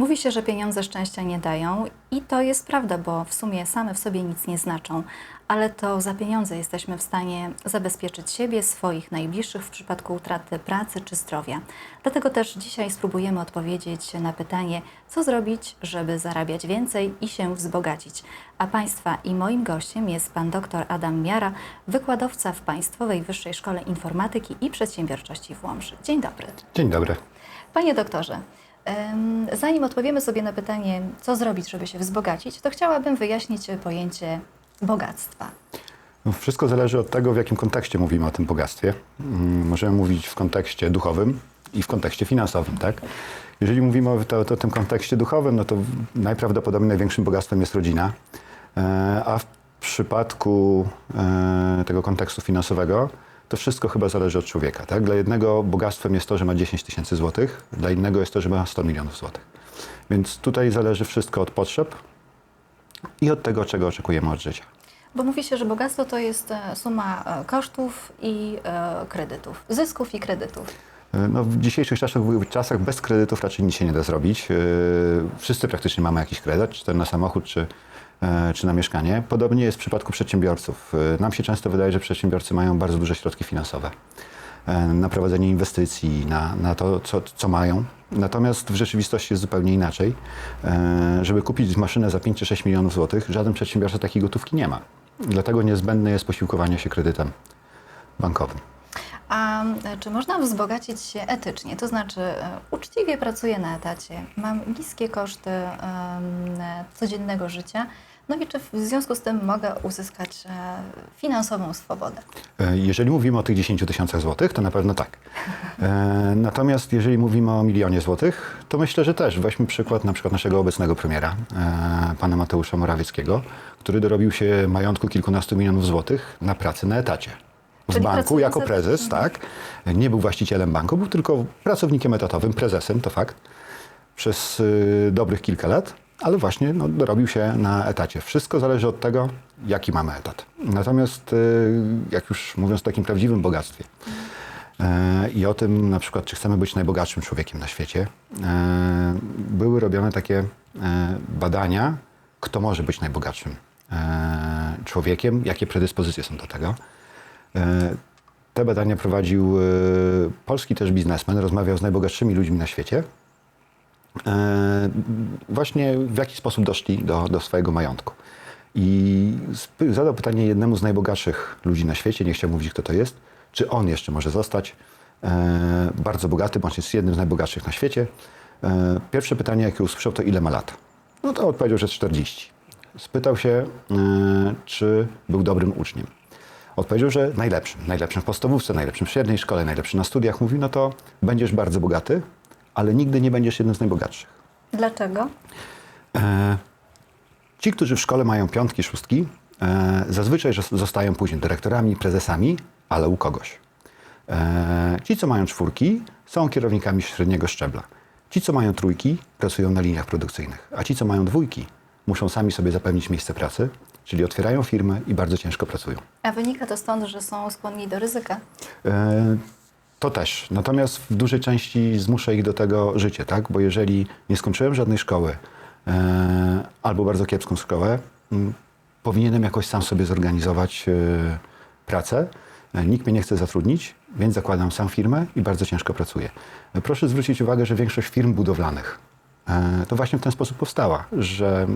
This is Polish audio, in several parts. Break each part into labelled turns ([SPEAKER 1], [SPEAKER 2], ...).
[SPEAKER 1] Mówi się, że pieniądze szczęścia nie dają i to jest prawda, bo w sumie same w sobie nic nie znaczą, ale to za pieniądze jesteśmy w stanie zabezpieczyć siebie, swoich najbliższych w przypadku utraty pracy czy zdrowia. Dlatego też dzisiaj spróbujemy odpowiedzieć na pytanie, co zrobić, żeby zarabiać więcej i się wzbogacić. A Państwa i moim gościem jest pan dr Adam Miara, wykładowca w Państwowej Wyższej Szkole Informatyki i Przedsiębiorczości w Łomży. Dzień dobry.
[SPEAKER 2] Dzień dobry.
[SPEAKER 1] Panie doktorze, zanim odpowiemy sobie na pytanie, co zrobić, żeby się wzbogacić, to chciałabym wyjaśnić pojęcie bogactwa.
[SPEAKER 2] No, Wszystko zależy od tego, w jakim kontekście mówimy o tym bogactwie. Mm, Możemy mówić w kontekście duchowym i w kontekście finansowym, tak? Jeżeli mówimy o, to, tym kontekście duchowym, no to najprawdopodobniej największym bogactwem jest rodzina, e, a w przypadku e, tego kontekstu finansowego to wszystko chyba zależy od człowieka, tak? Dla jednego bogactwem jest to, że ma 10 tysięcy złotych, dla innego jest to, że ma 100 milionów złotych. Więc tutaj zależy wszystko od potrzeb i od tego, czego oczekujemy od życia.
[SPEAKER 1] Bo mówi się, że bogactwo to jest e, suma e, kosztów i e, kredytów, zysków i kredytów.
[SPEAKER 2] No, w dzisiejszych czasach, w czasach bez kredytów raczej nic się nie da zrobić. Wszyscy praktycznie mamy jakiś kredyt, czy to na samochód, czy, czy na mieszkanie. Podobnie jest w przypadku przedsiębiorców. Yy, Nam się często wydaje, że przedsiębiorcy mają bardzo duże środki finansowe e, na prowadzenie inwestycji, na, na to, co, co mają. Natomiast w rzeczywistości jest zupełnie inaczej. E, Żeby kupić maszynę za 5 czy 6 milionów złotych, żaden przedsiębiorca takiej gotówki nie ma. Dlatego niezbędne jest posiłkowanie się kredytem bankowym.
[SPEAKER 1] A e, czy można wzbogacić się etycznie? To znaczy, e, uczciwie pracuję na etacie, mam niskie koszty e, codziennego życia, no i czy w związku z tym mogę uzyskać e, finansową swobodę?
[SPEAKER 2] E, Jeżeli mówimy o tych 10 tysiącach złotych, to na pewno tak. E, Natomiast jeżeli mówimy o milionie złotych, to myślę, że też. Weźmy przykład na przykład naszego obecnego premiera, pana Mateusza Morawieckiego, który dorobił się majątku kilkunastu milionów złotych na pracy na etacie. W
[SPEAKER 1] Czyli
[SPEAKER 2] banku jako prezes, tak. Nie był właścicielem banku, był tylko pracownikiem etatowym, prezesem, to fakt, przez y, dobrych kilka lat, ale właśnie no, dorobił się na etacie. Wszystko zależy od tego, jaki mamy etat. Natomiast, y, jak już mówiąc o takim prawdziwym bogactwie e, i o tym na przykład, czy chcemy być najbogatszym człowiekiem na świecie, e, były robione takie badania, kto może być najbogatszym człowiekiem, jakie predyspozycje są do tego. Te badania prowadził polski też biznesmen, rozmawiał z najbogatszymi ludźmi na świecie. E, Właśnie w jaki sposób doszli do, do swojego majątku. I zadał pytanie jednemu z najbogatszych ludzi na świecie, nie chciał mówić kto to jest, czy on jeszcze może zostać e, bardzo bogaty, bądź jest jednym z najbogatszych na świecie. E, Pierwsze pytanie, jakie usłyszał, to ile ma lat? No to odpowiedział, że 40. Spytał się, czy był dobrym uczniem. Odpowiedział, że najlepszym. Najlepszym w podstawówce, najlepszym w średniej szkole, najlepszym na studiach. Mówił, no to będziesz bardzo bogaty, ale nigdy nie będziesz jednym z najbogatszych.
[SPEAKER 1] Dlaczego?
[SPEAKER 2] E, Ci, którzy w szkole mają piątki, szóstki, e, zazwyczaj zostają później dyrektorami, prezesami, ale u kogoś. E, Ci, co mają czwórki, są kierownikami średniego szczebla. Ci, co mają trójki, pracują na liniach produkcyjnych, a ci, co mają dwójki, muszą sami sobie zapewnić miejsce pracy, czyli otwierają firmy i bardzo ciężko pracują.
[SPEAKER 1] A wynika to stąd, że są skłonni do ryzyka.
[SPEAKER 2] E, To też. Natomiast w dużej części zmusza ich do tego życie, tak? Bo jeżeli nie skończyłem żadnej szkoły e, albo bardzo kiepską szkołę, powinienem jakoś sam sobie zorganizować e, pracę. E, Nikt mnie nie chce zatrudnić, więc zakładam sam firmę i bardzo ciężko pracuję. Proszę zwrócić uwagę, że większość firm budowlanych to właśnie w ten sposób powstała, że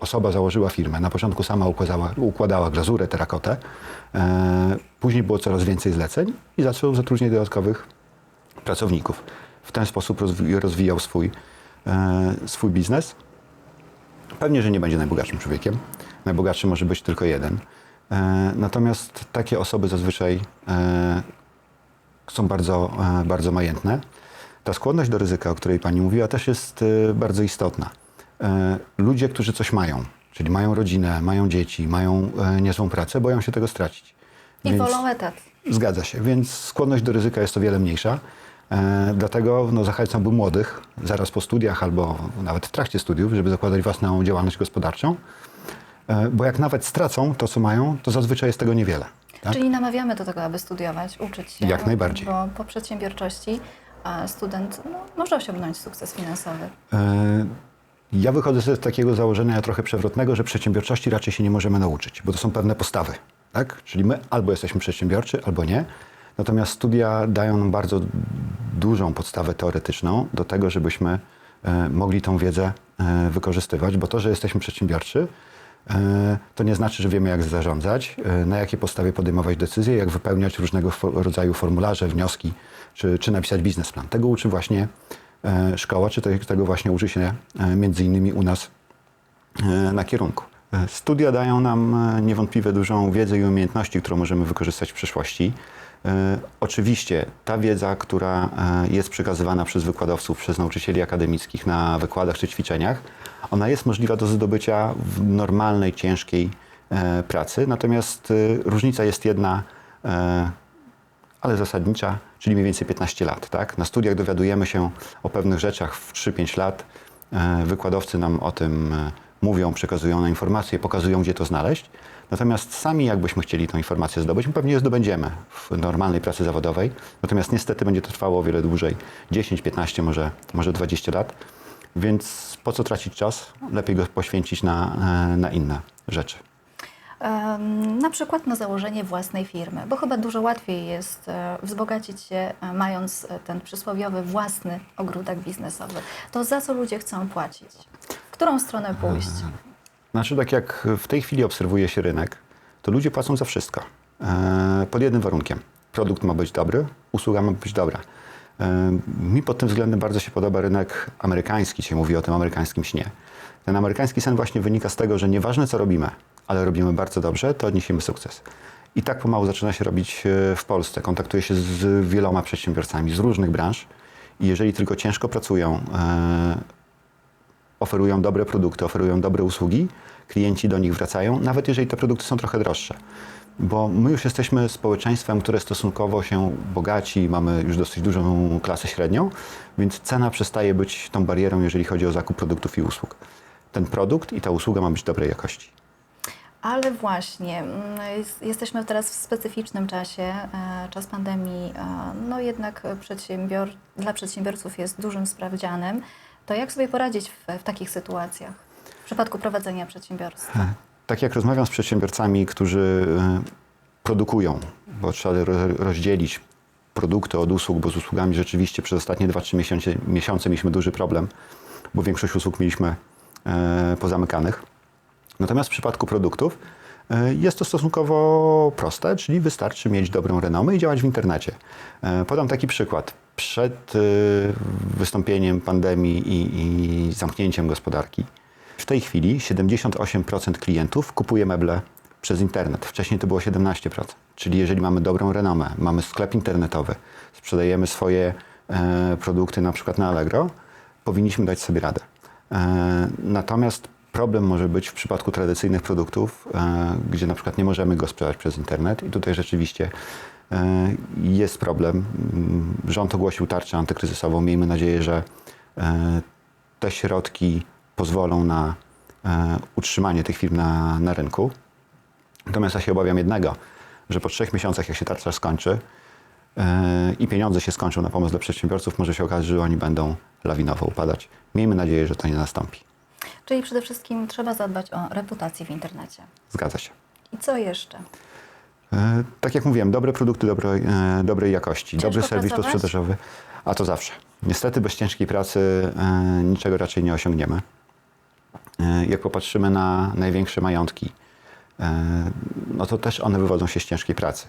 [SPEAKER 2] osoba założyła firmę. Na początku sama układała, układała glazurę, terakotę. E, później było coraz więcej zleceń i zaczął zatrudniać dodatkowych pracowników. W ten sposób rozwi- rozwijał swój, e, swój biznes. Pewnie, że nie będzie najbogatszym człowiekiem. Najbogatszy może być tylko jeden. E, natomiast takie osoby zazwyczaj e, są bardzo, e, bardzo majętne. Ta skłonność do ryzyka, o której Pani mówiła, też jest e, bardzo istotna. E, Ludzie, którzy coś mają, czyli mają rodzinę, mają dzieci, mają e, niezłą pracę, boją się tego stracić.
[SPEAKER 1] I
[SPEAKER 2] Więc-
[SPEAKER 1] wolą etat.
[SPEAKER 2] Zgadza się, więc skłonność do ryzyka jest o wiele mniejsza. E, dlatego no, zachęcałbym młodych, zaraz po studiach albo nawet w trakcie studiów, żeby zakładać własną działalność gospodarczą, bo jak nawet stracą to, co mają, to zazwyczaj jest tego niewiele. Tak?
[SPEAKER 1] Czyli namawiamy do tego, aby studiować, uczyć się.
[SPEAKER 2] Jak najbardziej.
[SPEAKER 1] Bo po przedsiębiorczości student no, może osiągnąć sukces finansowy?
[SPEAKER 2] E, Ja wychodzę z takiego założenia trochę przewrotnego, że przedsiębiorczości raczej się nie możemy nauczyć, bo to są pewne postawy. Tak? Czyli my albo jesteśmy przedsiębiorczy, albo nie. Natomiast studia dają nam bardzo dużą podstawę teoretyczną do tego, żebyśmy e, mogli tą wiedzę e, wykorzystywać, bo to, że jesteśmy przedsiębiorczy, e, to nie znaczy, że wiemy, jak zarządzać, na jakiej podstawie podejmować decyzje, jak wypełniać różnego rodzaju formularze, wnioski, czy, czy napisać biznesplan. Tego uczy właśnie szkoła, czy te- tego właśnie uczy się e, między innymi u nas e, na kierunku. E, Studia dają nam e, niewątpliwie dużą wiedzę i umiejętności, którą możemy wykorzystać w przyszłości. E, Oczywiście ta wiedza, która e, jest przekazywana przez wykładowców, przez nauczycieli akademickich na wykładach czy ćwiczeniach, ona jest możliwa do zdobycia w normalnej, ciężkiej e, pracy. Natomiast e, różnica jest jedna, e, ale zasadnicza, czyli mniej więcej 15 lat. Tak? Na studiach dowiadujemy się o pewnych rzeczach w 3-5 lat. E, Wykładowcy nam o tym e, mówią, przekazują nam informacje, pokazują, gdzie to znaleźć. Natomiast sami, jakbyśmy chcieli tę informację zdobyć, my pewnie je zdobędziemy w normalnej pracy zawodowej. Natomiast niestety będzie to trwało o wiele dłużej 10, 15, może, może 20 lat. Więc po co tracić czas? Lepiej go poświęcić na, e, na inne rzeczy.
[SPEAKER 1] Na przykład na założenie własnej firmy, bo chyba dużo łatwiej jest e, wzbogacić się, e, mając e, ten przysłowiowy własny ogródek biznesowy. To za co ludzie chcą płacić? W którą stronę pójść?
[SPEAKER 2] Znaczy, tak jak w tej chwili obserwuje się rynek, to ludzie płacą za wszystko. Pod jednym warunkiem. Produkt ma być dobry, usługa ma być dobra. Mi pod tym względem bardzo się podoba rynek amerykański, się mówi o tym amerykańskim śnie. Ten amerykański sen właśnie wynika z tego, że nieważne co robimy, ale robimy bardzo dobrze, to odniesiemy sukces. I tak pomału zaczyna się robić e, w Polsce. Kontaktuję się z wieloma przedsiębiorcami z różnych branż i jeżeli tylko ciężko pracują, e, oferują dobre produkty, oferują dobre usługi, klienci do nich wracają, nawet jeżeli te produkty są trochę droższe. Bo my już jesteśmy społeczeństwem, które stosunkowo się bogaci, mamy już dosyć dużą klasę średnią, więc cena przestaje być tą barierą, jeżeli chodzi o zakup produktów i usług. Ten produkt i ta usługa ma być dobrej jakości.
[SPEAKER 1] Ale właśnie, mm, jest, jesteśmy teraz w specyficznym czasie, e, czas pandemii, e, no jednak przedsiębior, dla przedsiębiorców jest dużym sprawdzianem. To jak sobie poradzić w, w takich sytuacjach, w przypadku prowadzenia przedsiębiorstwa?
[SPEAKER 2] Tak jak rozmawiam z przedsiębiorcami, którzy e, produkują, bo trzeba ro- rozdzielić produkty od usług, bo z usługami rzeczywiście przez ostatnie 2-3 miesiące, miesiące mieliśmy duży problem, bo większość usług mieliśmy e, pozamykanych. Natomiast w przypadku produktów e, jest to stosunkowo proste, czyli wystarczy mieć dobrą renomę i działać w internecie. E, Podam taki przykład. Przed e, wystąpieniem pandemii i, i zamknięciem gospodarki, w tej chwili 78% klientów kupuje meble przez internet. Wcześniej to było 17%. Czyli jeżeli mamy dobrą renomę, mamy sklep internetowy, sprzedajemy swoje produkty na przykład na Allegro, powinniśmy dać sobie radę. Natomiast problem może być w przypadku tradycyjnych produktów, e, gdzie na przykład nie możemy go sprzedać przez internet i tutaj rzeczywiście e, jest problem. Mm, Rząd ogłosił tarczę antykryzysową. Miejmy nadzieję, że e, te środki pozwolą na utrzymanie tych firm na, na rynku. Natomiast ja się obawiam jednego, że po trzech miesiącach, jak się tarcza skończy i pieniądze się skończą na pomoc dla przedsiębiorców, może się okazać, że oni będą lawinowo upadać. Miejmy nadzieję, że to nie nastąpi.
[SPEAKER 1] Czyli przede wszystkim trzeba zadbać o reputację w internecie.
[SPEAKER 2] Zgadza się.
[SPEAKER 1] I co jeszcze?
[SPEAKER 2] E, Tak jak mówiłem, dobre produkty dobrej, e, dobrej jakości,
[SPEAKER 1] Ciężko
[SPEAKER 2] dobry serwis
[SPEAKER 1] pracować?
[SPEAKER 2] posprzedażowy, a to zawsze. Niestety bez ciężkiej pracy e, niczego raczej nie osiągniemy. E, Jak popatrzymy na największe majątki, e, no to też one wywodzą się z ciężkiej pracy.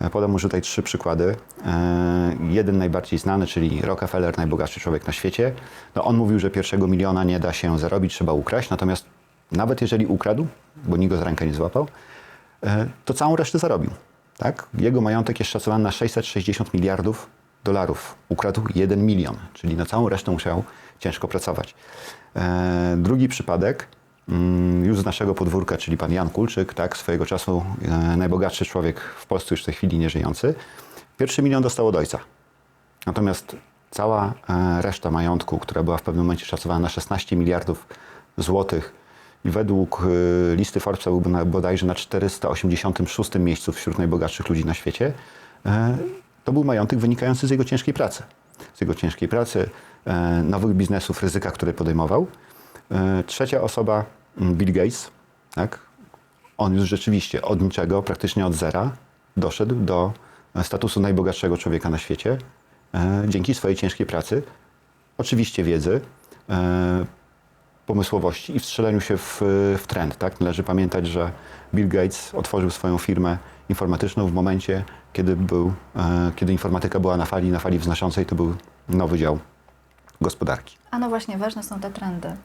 [SPEAKER 2] E, Podam może tutaj trzy przykłady. E, Jeden najbardziej znany, czyli Rockefeller, najbogatszy człowiek na świecie. No on mówił, że pierwszego miliona nie da się zarobić, trzeba ukraść. Natomiast nawet jeżeli ukradł, bo nikt go za rękę nie złapał, e, to całą resztę zarobił. Tak? Jego majątek jest szacowany na 660 miliardów dolarów. Ukradł 1 milion, czyli na całą resztę musiał ciężko pracować. Drugi przypadek, już z naszego podwórka, czyli pan Jan Kulczyk, tak, swojego czasu e, najbogatszy człowiek w Polsce już w tej chwili nieżyjący. Pierwszy milion dostał od ojca. Natomiast cała e, reszta majątku, która była w pewnym momencie szacowana na 16 miliardów złotych i według e, listy Forbesa byłby na, bodajże na 486 miejscu wśród najbogatszych ludzi na świecie, to był majątek wynikający z jego ciężkiej pracy. z jego ciężkiej pracy, nowych biznesów, ryzyka, które podejmował. E, Trzecia osoba, mm, Bill Gates, tak? on już rzeczywiście od niczego, praktycznie od zera, doszedł do e, statusu najbogatszego człowieka na świecie e, dzięki swojej ciężkiej pracy, oczywiście wiedzy, pomysłowości i wstrzeleniu się w, w trend. Tak? Należy pamiętać, że Bill Gates otworzył swoją firmę informatyczną w momencie, kiedy, był, kiedy informatyka była na fali, na fali wznoszącej, to był nowy dział gospodarki.
[SPEAKER 1] A no właśnie, ważne są te trendy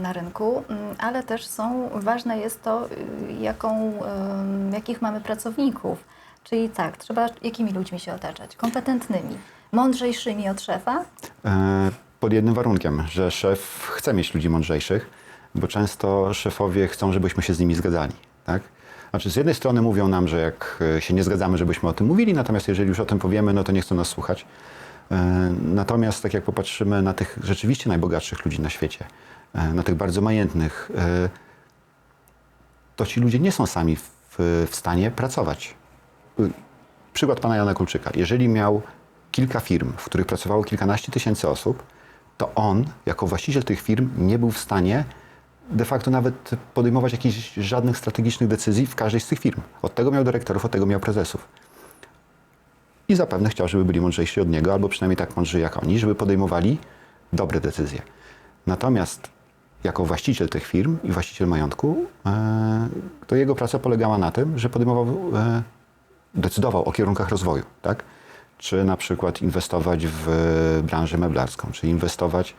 [SPEAKER 1] na rynku, mm, ale też są, ważne jest to, y, jaką, ym, jakich mamy pracowników. Czyli tak, trzeba jakimi ludźmi się otaczać? Kompetentnymi, mądrzejszymi od szefa?
[SPEAKER 2] E, Pod jednym warunkiem, że szef chce mieć ludzi mądrzejszych, bo często szefowie chcą, żebyśmy się z nimi zgadzali. Tak? Znaczy, z jednej strony mówią nam, że jak e, się nie zgadzamy, żebyśmy o tym mówili, natomiast jeżeli już o tym powiemy, no to nie chcą nas słuchać. E, Natomiast tak jak popatrzymy na tych rzeczywiście najbogatszych ludzi na świecie, e, na tych bardzo majętnych, e, to ci ludzie nie są sami w, w stanie pracować. Przykład pana Jana Kulczyka. Jeżeli miał kilka firm, w których pracowało kilkanaście tysięcy osób, to on, jako właściciel tych firm, nie był w stanie de facto nawet podejmować jakichś żadnych strategicznych decyzji w każdej z tych firm. Od tego miał dyrektorów, od tego miał prezesów. I zapewne chciał, żeby byli mądrzejsi od niego, albo przynajmniej tak mądrzy jak oni, żeby podejmowali dobre decyzje. Natomiast jako właściciel tych firm i właściciel majątku, e, to jego praca polegała na tym, że podejmował, e, decydował o kierunkach rozwoju, tak? Czy na przykład inwestować w branżę meblarską, czy inwestować e,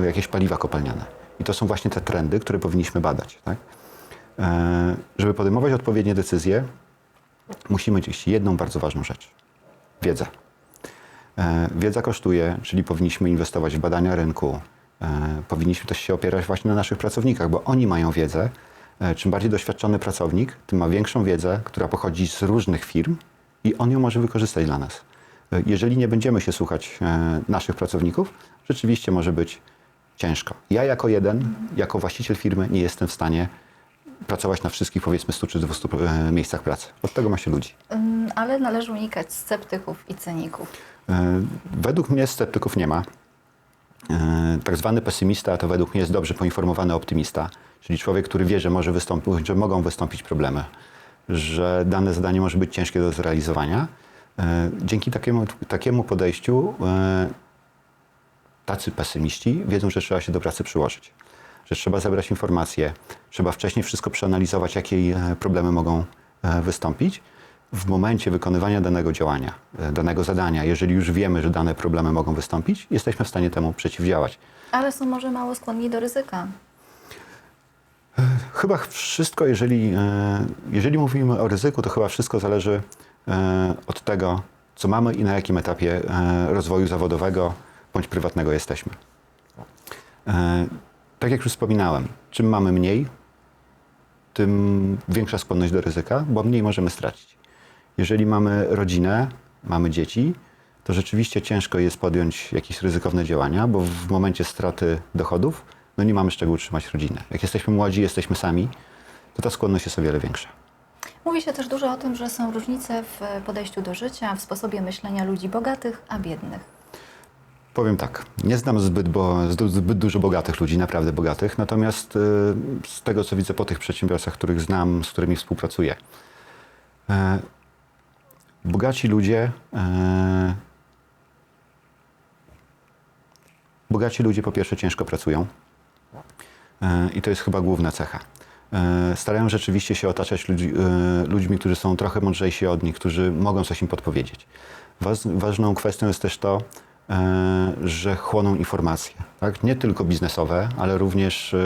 [SPEAKER 2] w jakieś paliwa kopalniane. I to są właśnie te trendy, które powinniśmy badać, tak? Żeby podejmować odpowiednie decyzje, musimy mieć jedną bardzo ważną rzecz. Wiedzę. Wiedza kosztuje, czyli powinniśmy inwestować w badania rynku. E, Powinniśmy też się opierać właśnie na naszych pracownikach, bo oni mają wiedzę. E, Czym bardziej doświadczony pracownik, tym ma większą wiedzę, która pochodzi z różnych firm i on ją może wykorzystać dla nas. E, Jeżeli nie będziemy się słuchać naszych pracowników, rzeczywiście może być ciężko. Ja jako jeden, jako właściciel firmy nie jestem w stanie pracować na wszystkich powiedzmy 100 czy 200 e, miejscach pracy. Od tego ma się ludzi.
[SPEAKER 1] Ym, Ale należy unikać sceptyków i cyników.
[SPEAKER 2] Według mnie sceptyków nie ma. E, Tak zwany pesymista to według mnie jest dobrze poinformowany optymista, czyli człowiek, który wie, że, może wystąpić, że mogą wystąpić problemy, że dane zadanie może być ciężkie do zrealizowania. E, Dzięki takiemu, takiemu podejściu e, tacy pesymiści wiedzą, że trzeba się do pracy przyłożyć, że trzeba zebrać informacje, trzeba wcześniej wszystko przeanalizować, jakie problemy mogą wystąpić. W momencie wykonywania danego działania, e, danego zadania, jeżeli już wiemy, że dane problemy mogą wystąpić, jesteśmy w stanie temu przeciwdziałać.
[SPEAKER 1] Ale są może mało skłonni do ryzyka.
[SPEAKER 2] Chyba wszystko, jeżeli, e, jeżeli mówimy o ryzyku, to chyba wszystko zależy e, od tego, co mamy i na jakim etapie e, rozwoju zawodowego bądź prywatnego jesteśmy. E, Tak jak już wspominałem, czym mamy mniej, tym większa skłonność do ryzyka, bo mniej możemy stracić. Jeżeli mamy rodzinę, mamy dzieci, to rzeczywiście ciężko jest podjąć jakieś ryzykowne działania, bo w momencie straty dochodów no nie mamy z czego utrzymać rodziny. Jak jesteśmy młodzi, jesteśmy sami, to ta skłonność jest o wiele większa.
[SPEAKER 1] Mówi się też dużo o tym, że są różnice w podejściu do życia, w sposobie myślenia ludzi bogatych, a biednych.
[SPEAKER 2] Powiem tak, nie znam zbyt, bo, zbyt dużo bogatych ludzi, naprawdę bogatych, natomiast y, z tego, co widzę po tych przedsiębiorcach, których znam, z którymi współpracuję, e, bogaci ludzie, e, bogaci ludzie po pierwsze ciężko pracują e, i to jest chyba główna cecha. E, Starają rzeczywiście się otaczać ludzi, e, ludźmi, którzy są trochę mądrzejsi od nich, którzy mogą coś im podpowiedzieć. Ważną kwestią jest też to, e, że chłoną informacje, tak? nie tylko biznesowe, ale również e,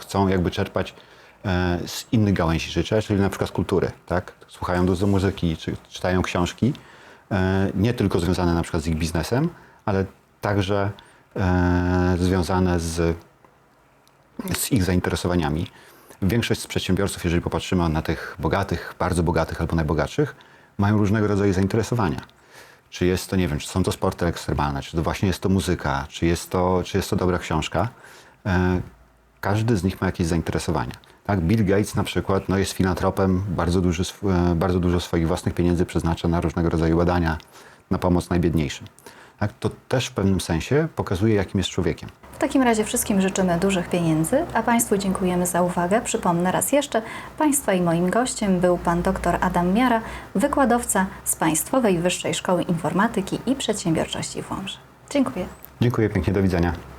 [SPEAKER 2] chcą jakby czerpać z innych gałęzi życia, czyli na przykład z kultury. Tak? Słuchają dużo muzyki, czy czytają książki, e, nie tylko związane na przykład z ich biznesem, ale także e, związane z z ich zainteresowaniami. Większość z przedsiębiorców, jeżeli popatrzymy na tych bogatych, bardzo bogatych albo najbogatszych, mają różnego rodzaju zainteresowania. Czy jest to, nie wiem, czy są to sporty ekstremalne, czy to właśnie jest to muzyka, czy jest to, czy jest to dobra książka. Każdy z nich ma jakieś zainteresowania. Tak? Bill Gates na przykład no, jest filantropem, bardzo, duży, sw- e, bardzo dużo swoich własnych pieniędzy przeznacza na różnego rodzaju badania, na pomoc najbiedniejszym. tak, to też w pewnym sensie pokazuje, jakim jest człowiekiem.
[SPEAKER 1] W takim razie wszystkim życzymy dużych pieniędzy, a Państwu dziękujemy za uwagę. Przypomnę raz jeszcze, Państwa i moim gościem był Pan dr Adam Miara, wykładowca z Państwowej Wyższej Szkoły Informatyki i Przedsiębiorczości w Łomży. Dziękuję.
[SPEAKER 2] Dziękuję pięknie, do widzenia.